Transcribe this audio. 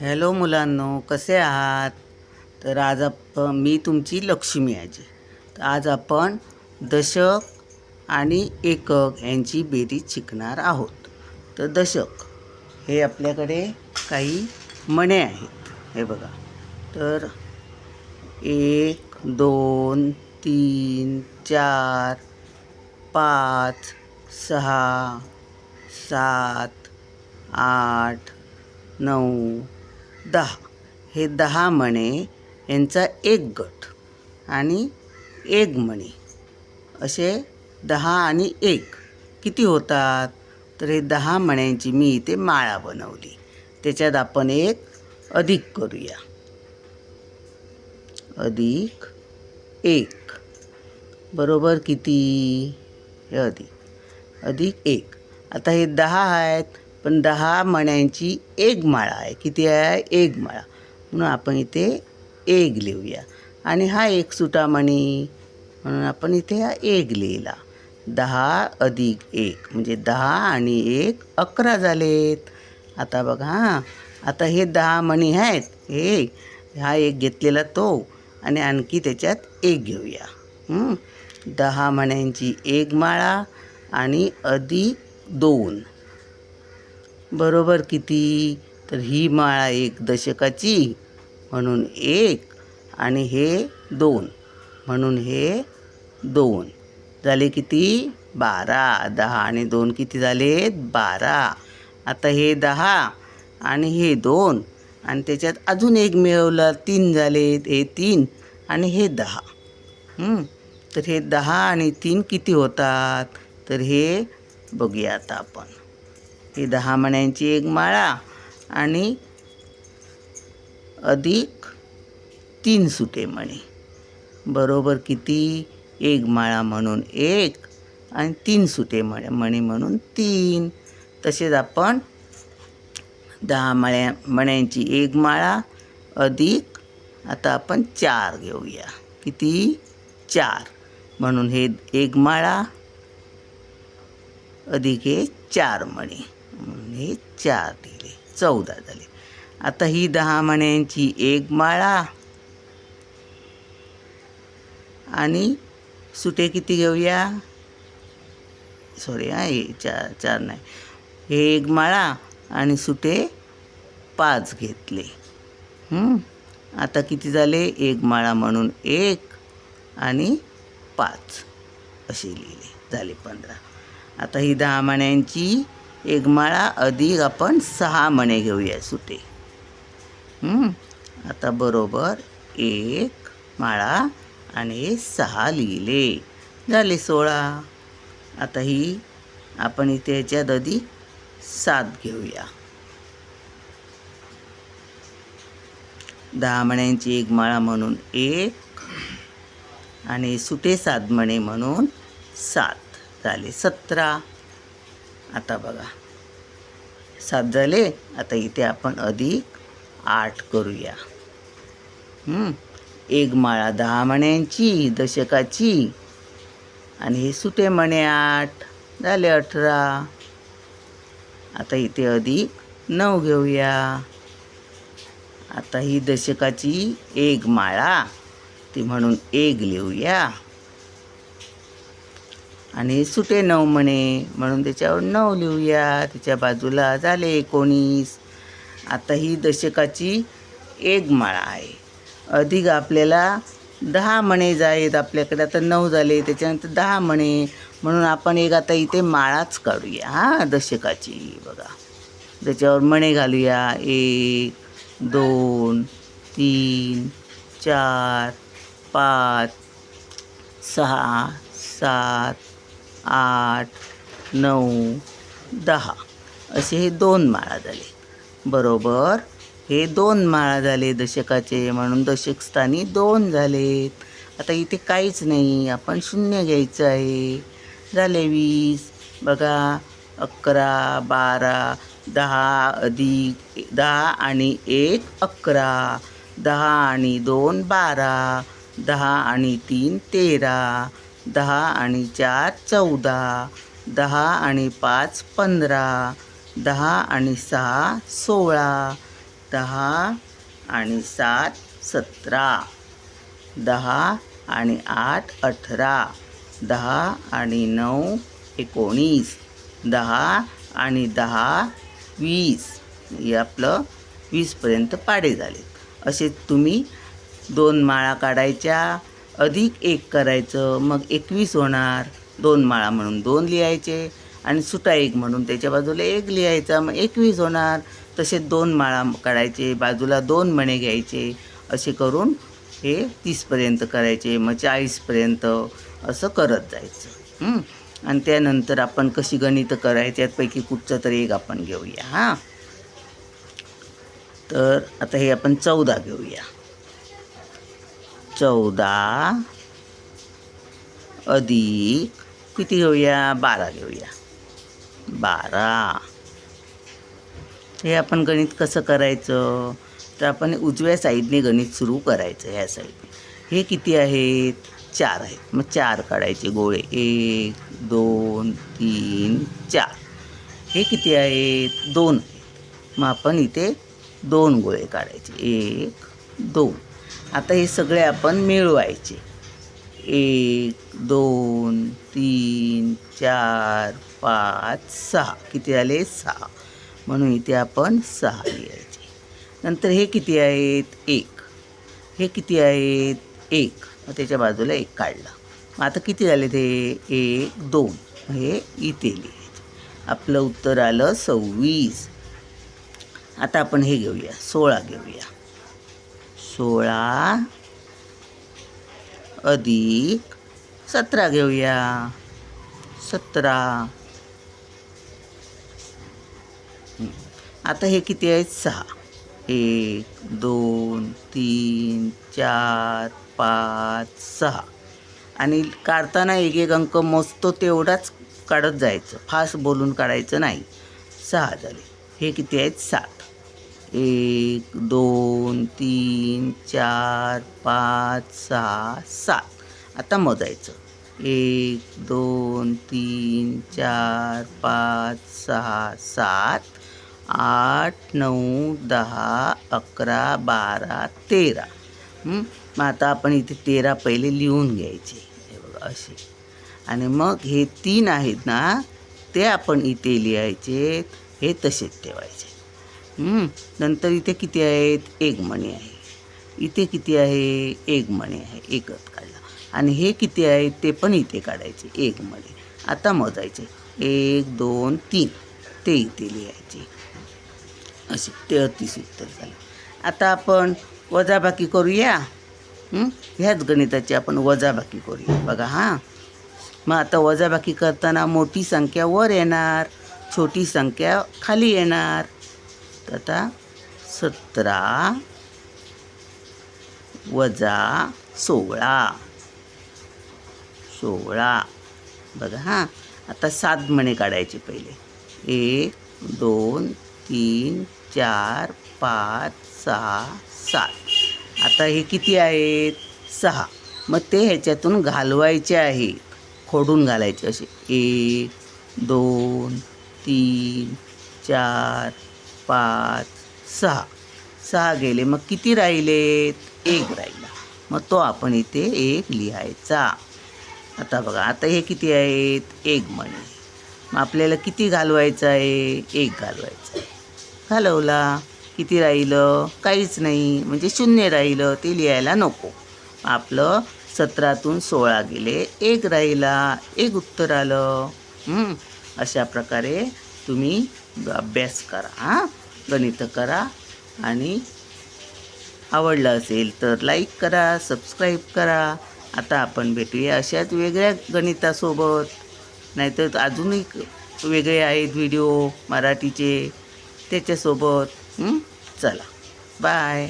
Hello मुलांनो कसे आहात? तर आज आप मी तुमची लक्ष्मी आजी. तर आज आपण दशक आणि एकक यांची बेरीज शिकणार आहोत. तर दशक हे आपल्याकडे काही मणे आहेत. हे बघा. तर एक दोन तीन चार पाच सहा सात आठ नऊ दहा. हे दहा मणे यांचा एक गट आणि एक मणी. असे दहा आणि एक किती होतात? तर हे दहा मण्यांची मी इथे माळा बनवली. त्याच्यात आपण एक अधिक करूया. अधिक एक. बरोबर किती? हे अधिक. अधिक एक. आता हे दहा आहेत. पण दहा मण्यांची एक माळा आहे. किती आहे? एक माळा. म्हणून आपण इथे एक लिहूया. आणि हा एक सुटा मणी म्हणून आपण इथे हा एक लिहिला. दहा अधिक एक म्हणजे दहा आणि एक अकरा झालेत. आता बघा हां. आता हे दहा मणी आहेत हे हा एक घेतलेला तो. आणि आणखी त्याच्यात एक घेऊया. दहा मण्यांची एक माळा आणि अधिक दोन. बरोबर किती? तर ही माळा एक दशकाची म्हणून एक आणि हे दोन म्हणून हे दोन. झाले किती? बारा. दहा आणि दोन किती झाले? बारा. आता हे दहा आणि हे दोन आणि त्याच्यात अजून एक मिळवलं तीन झालेत हे तीन आणि हे दहा. तर हे दहा आणि तीन किती होतात? तर हे बघूया आता आपण. ही दहा मण्यांची एक माळा आणि अधिक तीन सुटे मणी. बरोबर किती? एक माळा म्हणून एक आणि तीन सुटे मणे मणी म्हणून तीन. तसेच आपण दहा मळ्या मण्यांची एक माळा अधिक आता आपण चार घेऊया. किती? चार. म्हणून हे एक माळा अधिक हे चार मणी. म्हणून हे चार दिले चौदा झाले. आता ही दहा मण्यांची एक माळा. आणि सुटे किती घेऊया? सॉरी हा हे चार चार नाही. हे एक माळा आणि सुटे पाच घेतले. आता किती झाले? एक माळा म्हणून एक आणि पाच. असे लिहिले झाले पंधरा. आता ही दहा मण्यांची एक माळा अधिक आपण सहा मणे घेऊया सुटे. आता बरोबर एक माळा आणि सहा लिहिले. झाले सोळा. आता ही आपण इथे याच्यात अधिक सात घेऊया. दहा मण्यांची एक माळा म्हणून एक आणि सुटे सात मणे म्हणून सात. झाले सतरा. आता बघा. सात झाले आता इथे आपण अधिक आठ करूया. एक माळा दहा मण्यांची दशकाची. आणि हे सुटे मणे आठ झाले अठरा. आता इथे अधिक नऊ घेऊया. आता ही दशकाची एक माळा ती म्हणून एक लिहूया. आणि सुटे नऊ म्हणे म्हणून त्याच्यावर नऊ लिहूया. त्याच्या बाजूला झाले एकोणीस. आता ही दशकाची एक माळा आहे. अधिक आपल्याला दहा म्हणे जायत आपल्याकडे आता नऊ झाले त्याच्यानंतर दहा म्हणे. म्हणून आपण एक आता इथे माळाच काढूया हां दशकाची बघा. त्याच्यावर मणे घालूया एक दोन तीन चार पाच सहा सात आठ नऊ दहा. असे हे दोन माळा झाले. बरोबर? हे दोन माळा झाले दशकाचे म्हणून दशकस्थानी दोन झालेत. आता इथे काहीच नाही आपण शून्य घ्यायचं आहे. झाले वीस. बघा अकरा बारा दहा अधिक दहा आणि एक अकरा. दहा आणि दोन बारा. दहा आणि तीन तेरा. दहा आणि चार चौदा दहा आणि पाच पंधरा दहा आणि सहा सोळा दहा आणि सात सतरा दहा आणि आठ अठरा दहा आणि नऊ एकोणीस दहा आणि दहा वीस. हे आपलं वीसपर्यंत पाडे झाले असे तुम्ही दोन माळा काढायच्या अधिक एक करायचं मग एकवीस होणार. दोन माळा म्हणून दोन लिहायचे आणि सुटा एक म्हणून त्याच्या बाजूला एक लिहायचा मग एकवीस होणार. तसे दोन माळा काढायचे बाजूला दोन मणे घ्यायचे. असे करून हे तीसपर्यंत करायचे मग चाळीसपर्यंत असं करत जायचं. आणि त्यानंतर आपण कशी गणितं करायची यातपैकी कुठचं तरी एक आपण घेऊया हां? तर आता हे आपण चौदा घेऊया. चौदा अधिक किती घेऊया? बारा घेऊया. बारा. हे आपण गणित कसं करायचं? तर आपण उजव्या साईडने गणित सुरू करायचं ह्या साईडने हे किती आहेत? चार आहेत. मग चार काढायचे गोळे. एक दोन तीन चार. हे किती आहेत? दोन मग आपण इथे दोन गोळे काढायचे. एक दोन. आता हे सगळे आपण मिळवायचे. एक दोन तीन चार पाच सहा. किती आले? सहा. म्हणून इथे आपण सहा लिहायचे. नंतर हे किती आहेत? एक. हे किती आहेत? एक. मग त्याच्या बाजूला एक काढला. मग आता किती झाले ते एक दोन. हे इथे लिहायचे. आपलं उत्तर आलं सव्वीस. आता आपण हे घेऊया. सोळा घेऊया. सोळा अधिक सतरा घेऊया. सतरा. आता हे किती आहेत? सहा. एक दोन तीन चार पाच सहा. आणि काढताना एक एक अंक मोजतो तेवढाच काढत जायचं. फास्ट बोलून काढायचं नाही. सहा झाले. हे किती आहेत? सात. एक दोन तीन चार पाच सहा सात. आता मोजायचं. एक दोन तीन चार पाच सहा सात आठ नऊ दहा अकरा बारा तेरा. मग आता आपण इथे तेरा पहिले लिहून घ्यायचे. हे बघा असे. आणि मग हे तीन आहेत ना ते आपण इथे लिहायचे हे तसेच ठेवायचे. नंतर इथे किती आहेत? एक मणी आहे. इथे किती आहे? एक मणी आहे. एकच काढला. आणि हे किती आहे? ते पण इथे काढायचे. एक मणी. आता मोजायचे. एक दोन तीन. ते इथे लिहायचे. असे. तेहतीस उत्तर झालं. आता आपण वजाबाकी करूया. ह्याच गणिताची आपण वजाबाकी करूया. बघा हां. मग आता वजाबाकी करताना मोठी संख्या वर येणार. छोटी संख्या खाली येणार. तर आता सतरा वजा सोळा. सोळा. बघा हां. आता सात मणे काढायचे पहिले. एक दोन तीन चार पाच सहा सात. आता हे किती आहेत? सहा. मग ते ह्याच्यातून घालवायचे आहे. खोडून घालायचे असे. एक दोन तीन चार पाच सहा. सहा गेले मग किती राहिलेत? एक राहिला. मग तो आपण इथे एक लिहायचा. आता बघा आता हे किती आहेत? एक मणी मग आपल्याला किती घालवायचं आहे? एक घालवायचं आहे. घालवला. किती राहिलं? काहीच नाही. म्हणजे शून्य राहिलं. ते लिहायला नको. आपलं सतरातून सोळा गेले. एक राहिला. एक उत्तर आलं. अशा प्रकारे तुम्ही अभ्यास करा हां. गणितं करा आणि आवडलं असेल तर लाईक करा सबस्क्राईब करा. आता आपण भेटूया अशाच वेगळ्या गणितासोबत. नाहीतर अजूनही वेगळे आहेत व्हिडिओ मराठीचे त्याच्यासोबत. चला. बाय